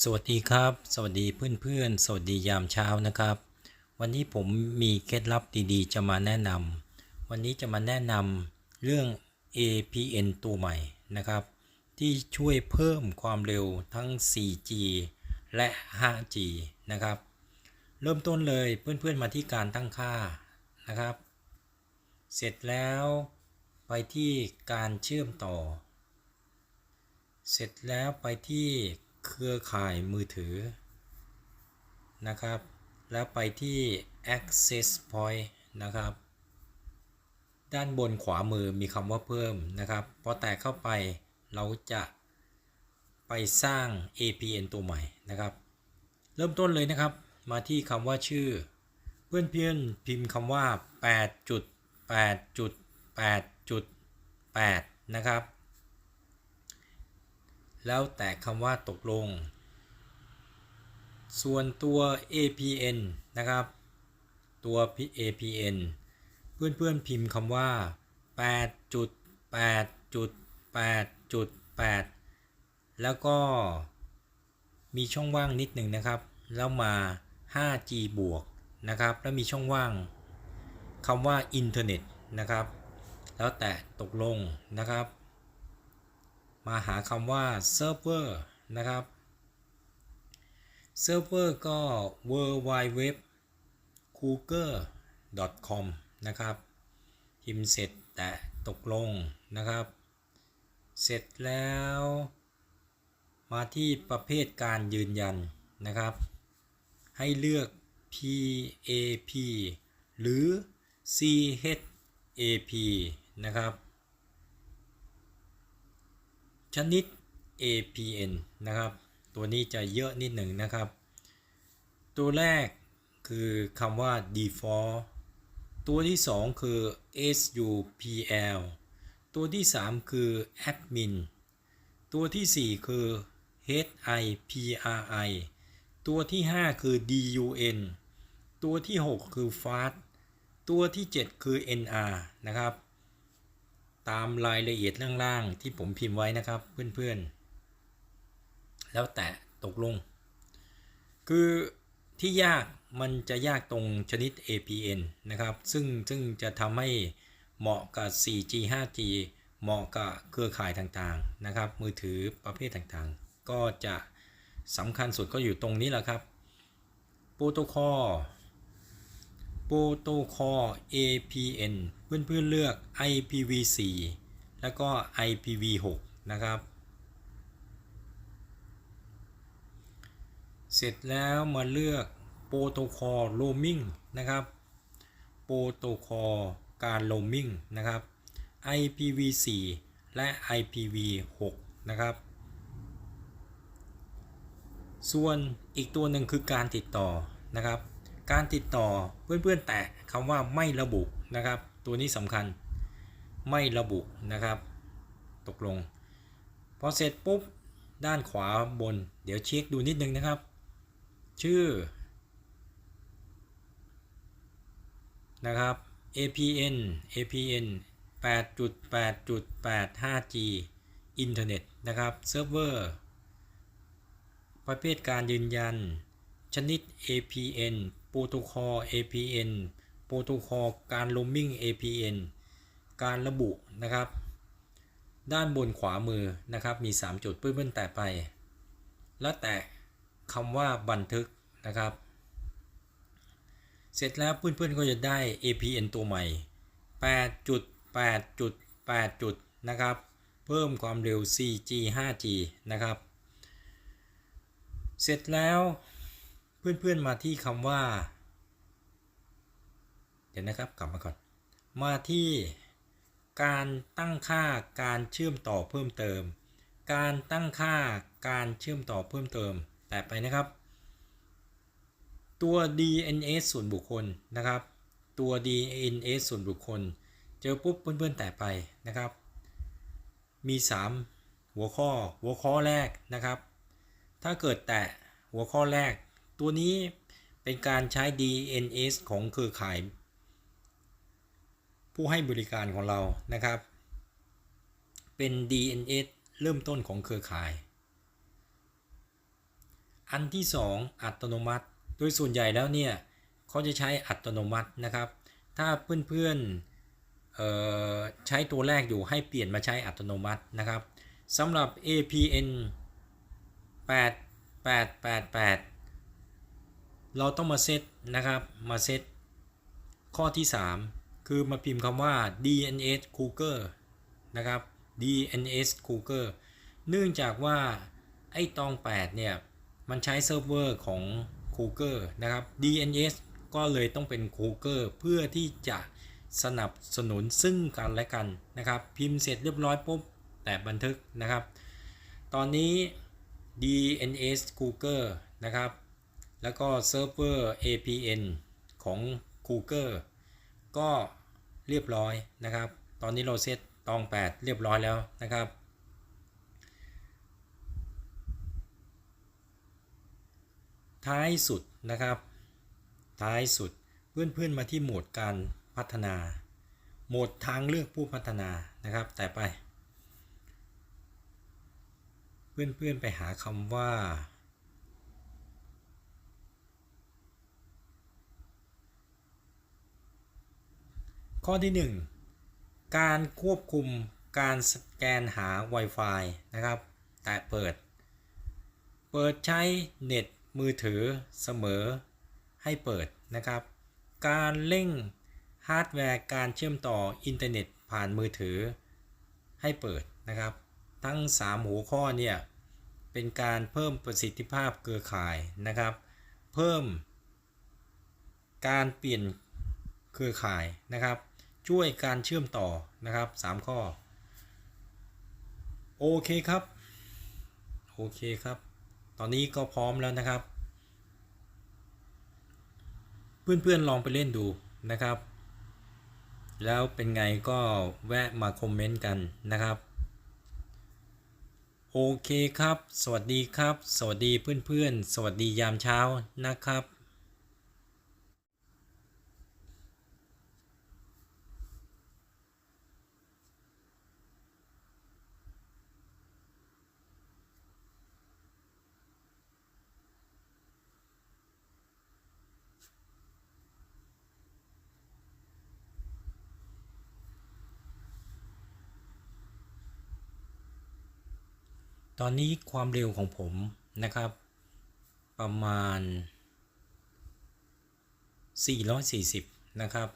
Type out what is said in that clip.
สวัสดีครับ สวัสดีเพื่อนๆ สวัสดียามเช้านะครับ วันนี้ผมมีเคล็ดลับดีๆ จะมาแนะนำวันนี้จะมาแนะนำเรื่อง APN ตัวใหม่นะครับ ที่ช่วยเพิ่มความเร็วทั้ง 4G และ 5G นะครับ เริ่มต้นเลยเพื่อนๆมาที่การตั้งค่านะครับ เสร็จแล้วไปที่การเชื่อมต่อ เสร็จแล้วไปที่ เครือข่ายมือถือนะครับ แล้วไปที่ access point นะครับ ด้านบนขวามือมีคำว่าเพิ่มนะครับพอแตะเข้าไปเราจะไปสร้าง APN ตัวใหม่นะครับ เริ่มต้นเลยนะครับ มาที่คำว่าชื่อ เพื่อนเพื่อนพิมพ์คำว่า 8.8.8.8 นะครับ แล้วแต่คำว่าตกลง ส่วนตัว APN นะครับ ตัว APN เพื่อนๆพิมพ์คำว่า 8.8.8.8 แล้วก็มีช่องว่างนิดหนึ่งนะครับ แล้วมา 5G บวกนะครับ แล้วมีช่องว่างคำว่าอินเทอร์เน็ตนะครับ แล้วแต่ตกลงนะครับ มาหาคำว่าเซิร์ฟเวอร์นะครับเซิร์ฟเวอร์ก็ w w w c o o g l e com นะครับพิมพ์เสร็จแต่ตกลงนะครับ เสร็จแล้ว มาที่ประเภทการยืนยันนะครับ ให้เลือก PAP หรือ CHAP นะครับ ชนิด APN นะครับ ตัวนี้จะเยอะนิดหนึ่งนะครับ ตัวแรกคือคำว่า default ตัวที่ 2 คือ SUPL ตัวที่ 3 คือ admin ตัวที่ 4 คือ HIPRI ตัวที่ 5 คือ DUN ตัวที่ 6 คือ FAST ตัวที่ 7 คือ NR นะครับ ตามรายละเอียดล่างๆที่ผมพิมพ์ไว้นะครับเพื่อนๆ แล้วแต่ตกลง คือที่ยากมันจะยากตรงชนิด APN นะครับ ซึ่งซึ่งจะทำให้เหมาะกับ 4G 5G เหมาะกับเครือข่ายต่างๆนะครับ มือถือประเภทต่างๆ ก็จะสำคัญสุดก็อยู่ตรงนี้แหละครับ โปรโตคอล รโตคอล APN เพื่อนๆเลือก IPv4 แล้วก็ IPv6 นะครับ เสร็จแล้วมาเลือกโปรโตคอลโรมิงนะครับโปรโตคอลการโรมิงนะครับ IPv4 และ IPv6 นะครับ ส่วนอีกตัวหนึ่งคือการติดต่อนะครับ การติดต่อเพื่อนๆแตะคำว่าไม่ระบุนะครับ ตัวนี้สำคัญไม่ระบุนะครับ ตกลง พอเสร็จปุ๊บด้านขวาบน เดี๋ยวเช็คดูนิดนึงนะครับ ชื่อนะครับ APN APN 8.8.85G อินเทอร์เน็ตนะครับเซิร์ฟเวอร์ประเภทการยืนยัน ชนิด APN โปรโตคอล APN โปรโตคอลการโรมมิ่ง APN การระบุนะครับ ด้านบนขวามือนะครับมี 3 จุดเพื่อนๆแตะไป แล้วแตะคำว่าบันทึกนะครับ เสร็จแล้วเพื่อนๆก็จะได้ APN ตัวใหม่8.8.8จุดนะครับ เพิ่มความเร็ว 4G 5G นะครับ เสร็จแล้ว เพื่อนๆมาที่คำว่า เดี๋ยวนะครับกลับมาก่อน มาที่การตั้งค่าการเชื่อมต่อเพิ่มเติม การตั้งค่าการเชื่อมต่อเพิ่มเติม แต่ไปนะครับ ตัว DNS ส่วนบุคคลนะครับ ตัว DNS ส่วนบุคคล เจอปุ๊บเพื่อนๆแตะไปนะครับ มี 3 หัวข้อหัวข้อแรกนะครับ ถ้าเกิดแตะหัวข้อแรก ตัวนี้เป็นการใช้ DNS ของเครือข่าย ผู้ให้บริการของเรานะครับ เป็น DNS เริ่มต้นของเครือข่าย อันที่ 2 อัตโนมัติ โดยส่วนใหญ่แล้วเนี่ยเขาจะใช้อัตโนมัตินะครับ ถ้าเพื่อนๆเอ่อใช้ตัวแรกอยู่ให้เปลี่ยนมาใช้อัตโนมัตินะครับสำหรับ APN 8888 เราต้องมาเซตนะครับมาเซตข้อที่ 3 คือมาพิมพ์คำว่า DNS Cougar นะครับ DNS Cougar เนื่องจากว่าไอ้ตอง 8 เนี่ย มันใช้เซิร์ฟเวอร์ของ Cougar นะครับ DNS ก็เลยต้องเป็น Cougar เพื่อที่จะสนับสนุนซึ่งกันและกันนะครับ พิมพ์เสร็จเรียบร้อยปุ๊บ แต่บันทึกนะครับ ตอนนี้ DNS Cougar นะครับ แล้วก็เซิร์ฟเวอร์ APN ของ Cougar ก็เรียบร้อยนะครับ ตอนนี้เราเซตตอง 8 เรียบร้อยแล้วนะครับ ท้ายสุดนะครับ ท้ายสุดเพื่อนๆมาที่โหมดการพัฒนา โหมดทางเลือกผู้พัฒนานะครับ แต่ไป เพื่อนๆไปหาคำว่า ข้อที่ 1 การควบคุมการสแกนหา Wi-Fi นะครับ แต่เปิด เปิดใช้เน็ตมือถือเสมอให้เปิดนะครับ การเร่งฮาร์ดแวร์การเชื่อมต่ออินเทอร์เน็ตผ่านมือถือให้เปิดนะครับ ทั้ง 3 หัวข้อเนี่ยเป็นการเพิ่มประสิทธิภาพเครือข่ายนะครับ เพิ่มการเปลี่ยนเครือข่ายนะครับ ช่วยการเชื่อมต่อนะครับ 3 ข้อ โอเคครับ โอเคครับ ตอนนี้ก็พร้อมแล้วนะครับ เพื่อนๆลองไปเล่นดูนะครับ แล้วเป็นไงก็แวะมาคอมเมนต์กันนะครับ โอเคครับ สวัสดีครับ สวัสดีเพื่อนๆ สวัสดียามเช้านะครับ ตอนนี้ความเร็วของผมนะครับ ประมาณ 440 นะครับ